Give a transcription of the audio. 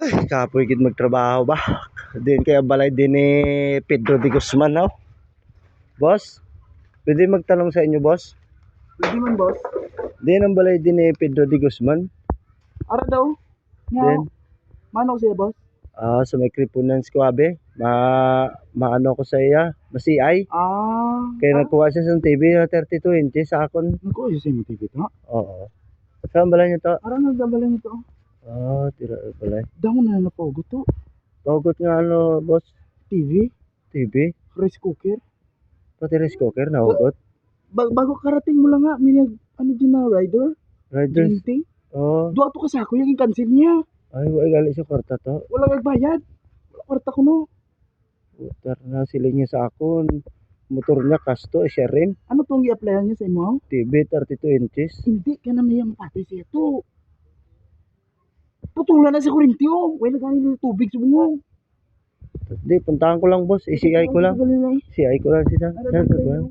Ay, kapoy gid magtrabaho ba? Din kaya balay din ni Pedro de Guzman, no? Boss, pwede magtanong sa inyo, boss? Pwede man, boss. Din ang balay din ni Pedro de Guzman. Ara daw. Nga, Din. manok siya, boss. Ah, sa may kripunan squabe. Ma maano ko sa iya, masiay. Ah. Kaya nakuha siya sa TV na 32 inches sa akon. Ayos sa'yo mo TV to. Oo. Saan balay niyo to? Ara nagdabalan ito. Ah, tira balay. Damo na napogo to. Tugot nga ano, boss? TV, TV? rice cooker. Pati rice cooker na hugot. Ba- bago karating mo lang nga, minag, ano dyan na, rider? Riders. Ginting. Oh, Doon to kasako yung cancel niya. ay, wala gali sa kwarta to. Wala nagbayad. Wala kwarta ko no. Putar na sila niya sa akon. Motor niya kasto, eh, siya rin. Ano tong i-applyan niya sa imo? TV 32 inches. Hindi ka na may mapatay siya to. Putulan na sa kurinti oh. Wala galing ng tubig sa bungo. Hindi, puntahan ko lang boss. ICI ko lang. CI ko lang siya. Ko lang.